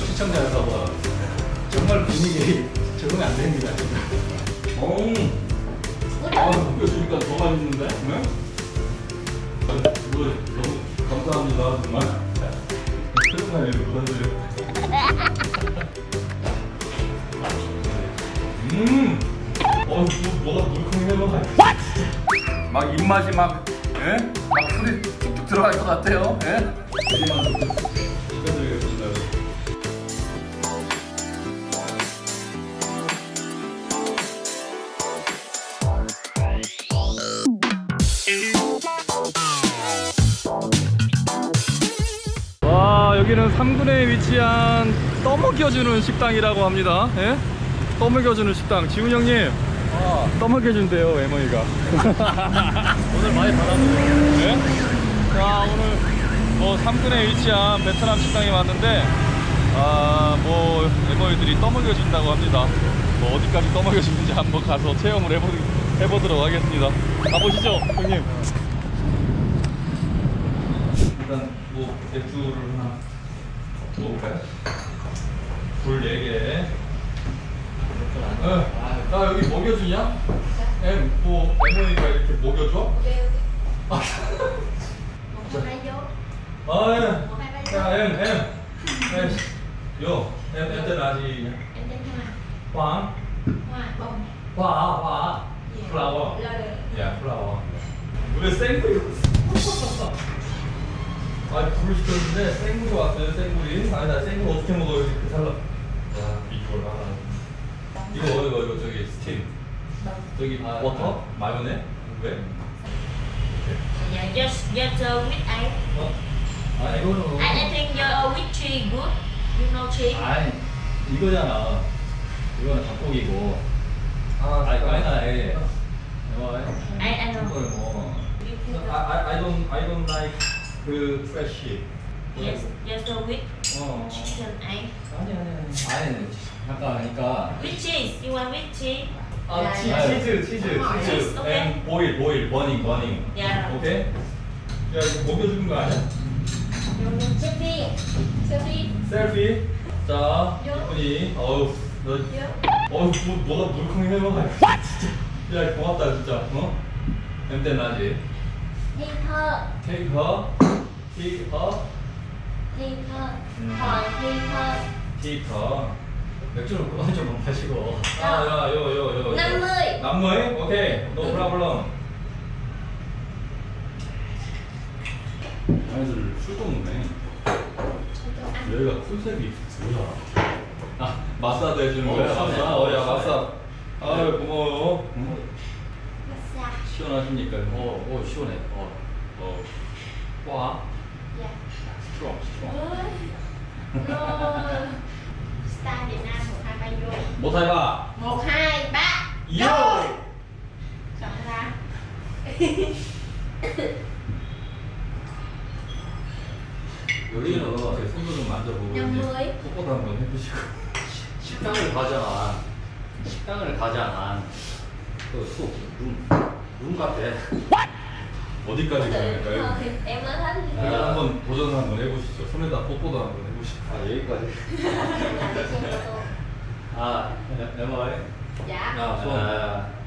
시청자 여러분 정말 분위기 적응 안 됩니다 지금. 어. 아, 느껴지니까 더 맛있는데? 네? 뭐, 너무 감사합니다, 정말. 정말 그러세요. 음! 어, 뭐, 뭐가 물컹해서 막 입맛이 막, 예? 막 술이 뚝뚝 들어갈 것 같아요, 예? 여기는 3군에 위치한 떠먹여주는 식당이라고 합니다. 예? 떠먹여주는 식당. 지훈 형님. 떠먹여준대요 에머이가. 오늘 많이 받아보세요. 예? 자 오늘 뭐 3군에 위치한 베트남 식당에 왔는데 아뭐 에머이들이 떠먹여준다고 합니다. 뭐 어디까지 떠먹여주는지 한번 가서 체험을 해보, 해보도록 하겠습니다. 가보시죠 형님. 일단 뭐 맥주를 하나 먹을까요? 불 4개 어, 나 여기 먹여주냐? em 뭐 에모이가 이렇게 먹여줘? 아, vô 아 một hai ba 야 em em em 요 tên hoa Hoàng hoa bông hoa hoa flower lơ 야 플라워 왜 생굴이 아 불을 시켰는데 생굴이 왔어요 생굴이. 아니 나 생굴 어떻게 먹어요? 이렇게 살라. 야 비주얼 하나 이거 이거 이거 저기 스팀? 저기 아, 버터? 마요네 왜? dạ just just uh, with I 어? 아 이거는 I think uh, with tree good. You know tree? 아니 이거잖아. 이거는 닭고기고. 아 아니 아니 이거 I I know 뭐. I, I don't I don't like 그 fresh yes just uh, with 어. chicken? I? 아니 아니 아니. 아니 잠깐 그러니까. with cheese? You want with cheese? 아 야, 치, 야. 치즈 치즈 아, 치즈. 오케이. and 보일 보일 버닝 버닝 야. 오케이 야 이거 먹여주는 거 아니야? selfie. Selfie. 셀피 자 요. 이쁜이 어우 너 어우 뭐, 뭐가 물컹해서 진짜. 야 고맙다 진짜. 어? 엠때 나지 thi thơ take her. Take her. thơ Ừ. hỏi thi thơ take her. 맥주를 그만 좀 마시고. 아야요요요 남의. 남의? 오케이. 노 프라블럼 아이들 술도 먹네. 여기가 컨셉이 뭐야? 아 마사도 해주는 어, 거야. 시원해. 마사 어야 마사 아유 고마워요 응? massage 시원하십니까 어, 오 시원해. 어. 어. 와 dạ 스트롱 스트롱 ôi rồi star Việt Nam một hai ba vô 못해봐 một hai ba Vô. chọn ra 여기는 제 손도 좀 만져보고 이제 뽀뽀도 한번 해보시고 식당을 가잖아. 식당을 가잖아. 그숲룸 룸 같아. 어디까지 tự 가볼까요? ờ, thì em nói hết thì 이거 아. 한번 도전 한번 해보시죠. 손에다 뽀뽀도 한번 해보시죠. 아 여기까지. 아 ơi. dạ 야, 손. 아,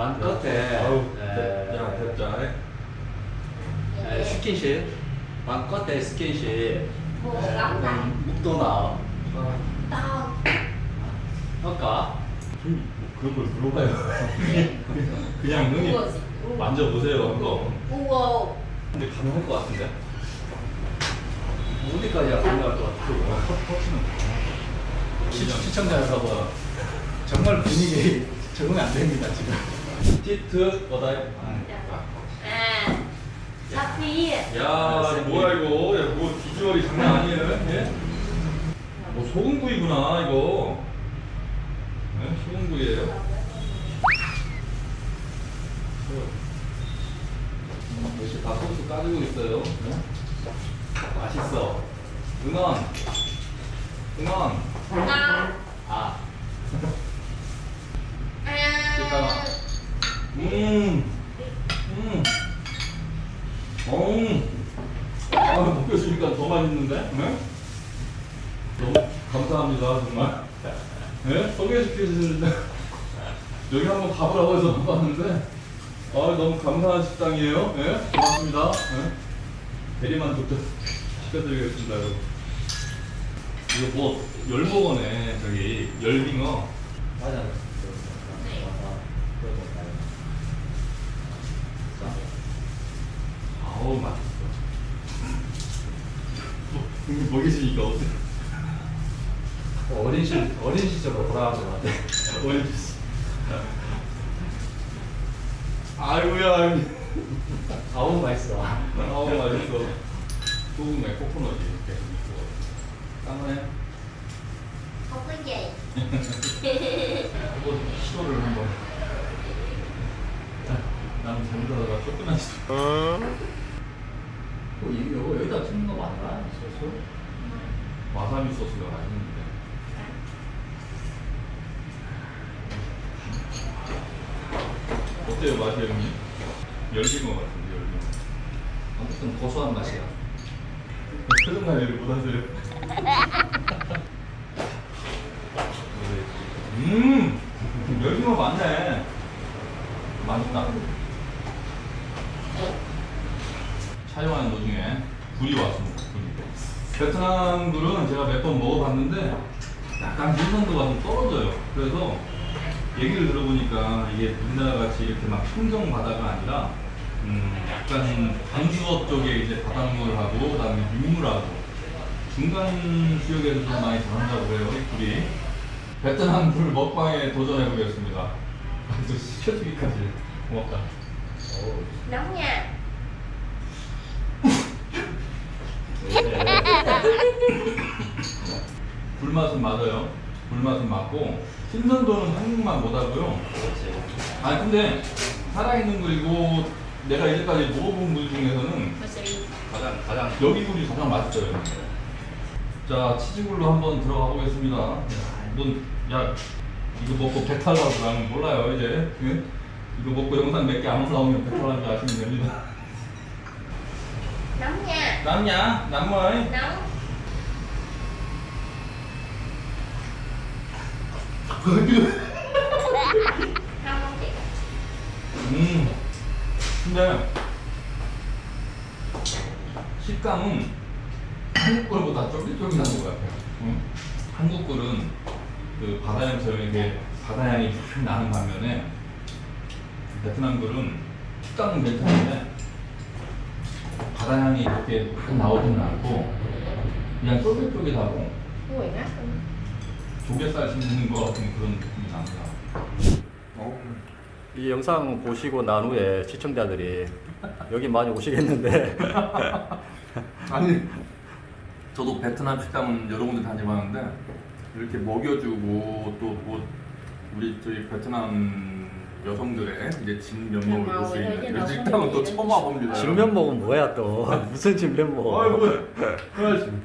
만 끝에 에, 대- 야, 됐자. 에, 스킨십 만 끝에 스킨십 buồn lắm này 묵도 나 아, to 할까? 좀 그런 걸 물어봐요. 그냥 ủa. 만져보세요. 우와 근데 가능할 것 같은데? 어디까지 가능할 것 같아? 시, 시청자 여러분 정말 분위기 적응 안 됩니다 지금. 티트 어다이. à Sophie 야, 뭐야 이거? 야, 뭐 비주얼이 장난 아니에요? 예? 뭐 소금구이구나 이거. 네? 소금구이예요. 음, 역시 다 소스 까지고 있어요. 네? 맛있어. 응원. 응원. 아 à 음. 음. 어. 아, 먹여주니까 더 맛있는데? 네? 너무 감사합니다 정말. 네? 소개시켜주시는데 여기 한번 가보라고 해서 봤는데 아 너무 감사한 식당이에요. 네? 고맙습니다. 네? 대리만족도 시켜드리겠습니다 여러분. 이거 뭐 열무거네 저기 열빙어. 맞아. 아우 맛있어. 뭐, 먹이시니까 어때? 어린 시 어린 시절로 돌아간 것 같아. 어디 있어? 아이고야. 아우 맛있어. 아우 맛있어. 소금에 코코넛이 이렇게 있고. 까만해. Có gì 이거 시도를 한번. 나는 잘못하다가 쫓겨날 수도. 어, 이- 이거 여기다 찍는 거 맞나? 소스? 와사비 소스가 맛있는데. 어때요 맛이 형님? 열빙어 같은데 열빙어. 아무튼 고소한 맛이야. 표정 관리를 못하세요. 음, 열빙어 맞네. 맛있다. 촬영하는 도중에 굴이 왔습니다. 베트남 굴은 제가 몇 번 먹어봤는데 약간 신선도가 좀 떨어져요. 그래서 얘기를 들어보니까 이게 우리나라 같이 이렇게 막 청정 바다가 아니라 음, 약간 반수업 쪽에 이제 바닷물하고 그다음에 민물하고 중간 지역에서 좀 많이 자란다고 해요 이 굴이. 베트남 굴 먹방에 도전해 보겠습니다. 또 시켜주기까지 고맙다. Nóng 굴맛은 맞아요. 굴맛은 맞고 신선도는 한국만 못하고요. 아니 근데 살아있는 굴이고 내가 이제까지 먹어본 굴 중에서는 가장 가장 여기 굴이 가장 맛있어요. 자 치즈굴로 한번 들어가 보겠습니다. 넌야 이거 먹고 배탈 나서 나는 몰라요 이제. 응? 이거 먹고 영상 몇 개 안 올라오면 배탈 난지 아시면 됩니다. Nóng nha 남냐. Nóng 음. 근데 식감은 한국 꿀보다 쫄깃쫄깃한 것 같아요. 응? 한국 꿀은 그 바다향처럼 이렇게 바다 향이 쭉 나는 반면에 베트남 꿀은 식감은 괜찮은데 바다 향이 이렇게 확 나오지는 않고 그냥 쫄깃쫄깃하고 không 조개살 씹는 것 같은 그런 느낌이 납니다. 이 영상 보시고 난 후에 시청자들이 여기 많이 오시겠는데 아니 저도 베트남 식당은 여러 군데 다녀봤는데 이렇게 먹여주고 또 뭐 우리 저희 베트남 여성들의 이제 진면목을 볼 수 있는 이런 식당은 또 처음 와봅니다. 진면목은 뭐야 또 무슨 진면목 아이고,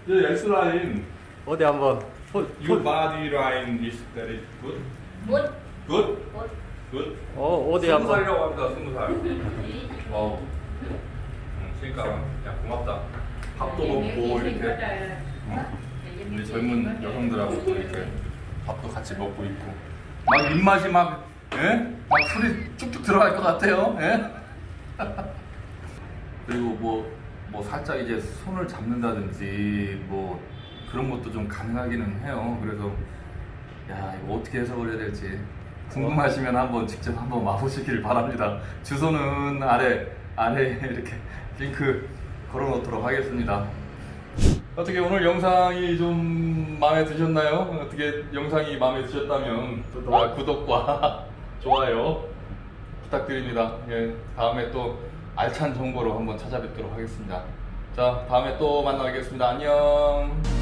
그 X라인. 어디 한번 포, Your 포, body line is very good. Good Good? Good Good? 어 어디 스무 한번 살이라고 합니다. 스무 살. 와우. 응, 그러니까 야 고맙다. 밥도 먹고 이렇게. 우리 젊은 여성들하고 또 이렇게 밥도 같이 먹고 있고 막 입맛이 막 예? 막 술이 쭉쭉 들어갈 것 같아요 예? 그리고 뭐, 뭐 살짝 이제 손을 잡는다든지 뭐 그런 것도 좀 가능하기는 해요 그래서 야 이거 어떻게 해석을 해야 될지 궁금하시면 한번 직접 한번 와보시길 바랍니다 주소는 아래 아래 이렇게 링크 걸어놓도록 하겠습니다 어떻게 오늘 영상이 좀 마음에 드셨나요? 어떻게 영상이 마음에 드셨다면 아, 구독과 좋아요 부탁드립니다. 예, 다음에 또 알찬 정보로 한번 찾아뵙도록 하겠습니다. 자, 다음에 또 만나겠습니다. 안녕.